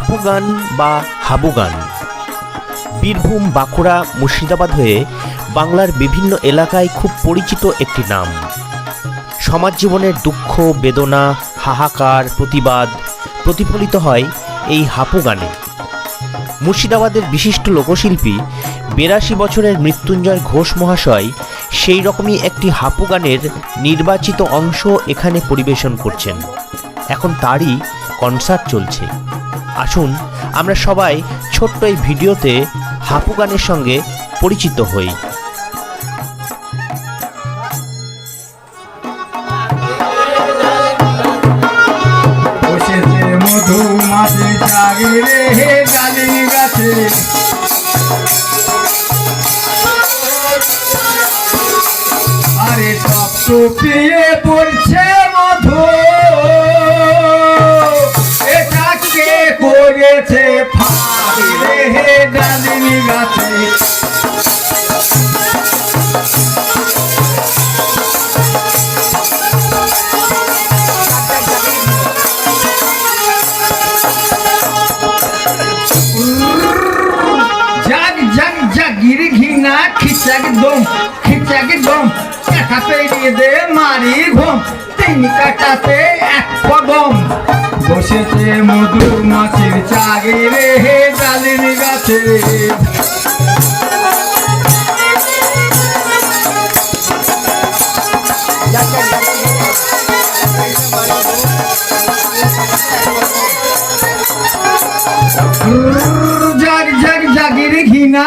গান বা হাবু গান বীরভূম, বাঁকুড়া, মুর্শিদাবাদ হয়ে বাংলার বিভিন্ন এলাকায় খুব পরিচিত একটি নাম। সমাজ জীবনের দুঃখ, বেদনা, হাহাকার, প্রতিবাদ প্রতিফলিত হয় এই হাপু গানে মুর্শিদাবাদের বিশিষ্ট লোকশিল্পী বিরাশি বছরের মৃত্যুঞ্জয় ঘোষ মহাশয় সেই রকমই একটি হাপু গানের নির্বাচিত অংশ এখানে পরিবেশন করছেন। এখন তারই কনসার্ট চলছে। আসুন আমরা সবাই ছোট্ট এই ভিডিওতে হাপু গানের সঙ্গে পরিচিত হই। আরে টপিয়ে পড়ছে খিচাক দম খিচাক দম একা পেরিয়ে দে মারি ঘুম তিন কাটাতে এক কদম বসেছে মধুর মাছির চাগিরে হে ডালিমি গাছে জাগ জাগ জাগির ঘিনা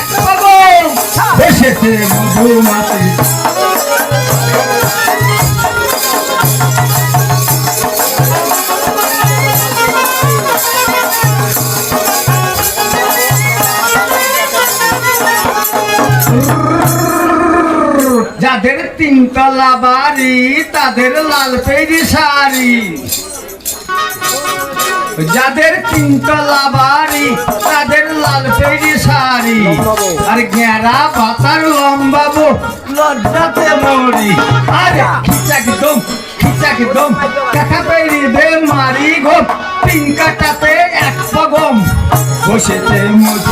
যাদের তিনতলা বাড়ি, তাদের লাল পেরি শাড়ি। যাদের তিনতলা বাড়ি, তাদের লাল পেরি শাড়ি। আর গেরা পাতার লজ্জাতে মরি। আরে চাকি দম চাকি দম। দেখা পেরি দে মারি ঘর তিন কাটাতে এক পগম বসেছে মজু